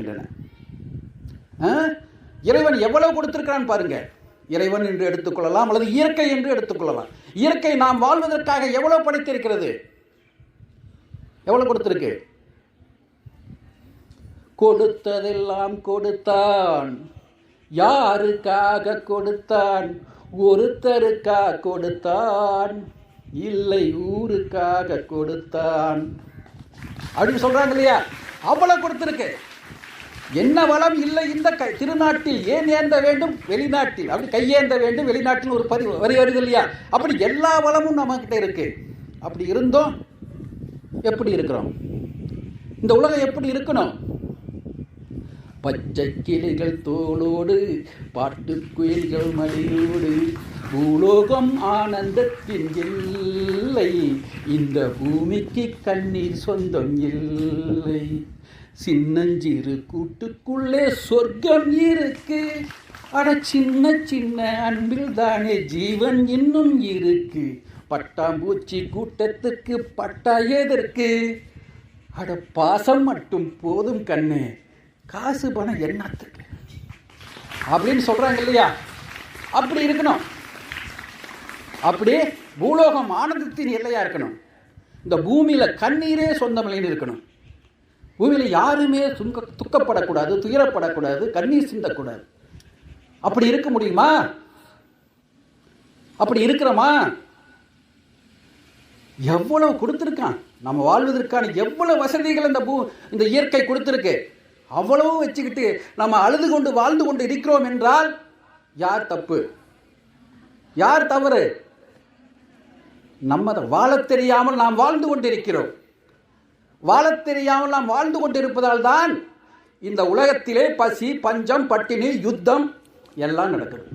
இருக்கின்றன ஆ? இறைவன் எவ்வளவு கொடுத்திருக்கிறான் பாருங்க. இறைவன் என்று எடுத்துக்கொள்ளலாம் அல்லது இயற்கை என்று எடுத்துக்கொள்ளலாம். இயற்கை நாம் வாழ்வதற்காக எவ்வளவு படைத்திருக்கிறது? எவ்வளவு கொடுத்திருக்கு? கொடுத்ததெல்லாம் கொடுத்தான். யாருக்காக கொடுத்தான்? ஒருத்தருக்காக கொடுத்தான். இல்லை ஊருக்காக கொடுத்தான். அப்படின்னு சொல்றாங்க இல்லையா? அவ்வளவு கொடுத்திருக்கு. என்ன வளம் இல்லை இந்த க திருநாட்டில் ஏன் ஏந்த வேண்டும்? வெளிநாட்டில். அப்படி கையேந்த வேண்டும். வெளிநாட்டில் ஒரு பதிவு வரி வருது இல்லையா? அப்படி எல்லா வளமும் நம்மக்கிட்ட இருக்கு. அப்படி இருந்தோம் எப்படி இருக்கிறோம்? இந்த உலகம் எப்படி இருக்கணும்? பச்சை கிளிகள் தோளோடு பாட்டுக்குயில்கள் மடியோடு. பூலோகம் ஆனந்தத்தின் இல்லை இந்த பூமிக்கு கண்ணீர் சொந்தம் இல்லை. சின்னஞ்சிறு கூட்டுக்குள்ளே சொர்க்கம் இருக்கு. அட சின்ன சின்ன அன்பில் தானே ஜீவன் இன்னும் இருக்கு. பட்டாம்பூச்சி கூட்டத்துக்கு பட்டா எதற்கு? அட பாசம் மட்டும் போதும் கண்ணு. காசு பணம் என்னத்துக்கு அப்படின்னு சொல்கிறாங்க இல்லையா? அப்படி இருக்கணும். அப்படி பூலோகம் ஆனந்தத்தின் எல்லையா இருக்கணும். இந்த பூமியில் கண்ணீரே சொந்தமில்லைன்னு இருக்கணும். பூமியில் யாருமே துங்க துக்கப்படக்கூடாது துயரப்படக்கூடாது கண்ணீர் சிந்தக்கூடாது. அப்படி இருக்க முடியுமா? அப்படி இருக்கிறோமா? எவ்வளவு கொடுத்துருக்கான். நம்ம வாழ்வதற்கான எவ்வளவு வசதிகள் இந்த பூ இந்த இயற்கை கொடுத்துருக்கு. அவ்வளவும் வச்சுக்கிட்டு நம்ம அழுது கொண்டு வாழ்ந்து கொண்டு இருக்கிறோம் என்றால் யார் தப்பு? யார் தவறு? நம்ம வாழத் தெரியாமல் நாம் வாழ்ந்து கொண்டிருக்கிறோம். வாழத் தெரியாமல் நாம் வாழ்ந்து கொண்டிருப்பதால் தான் இந்த உலகத்திலே பசி பஞ்சம் பட்டினி யுத்தம் எல்லாம் நடக்குது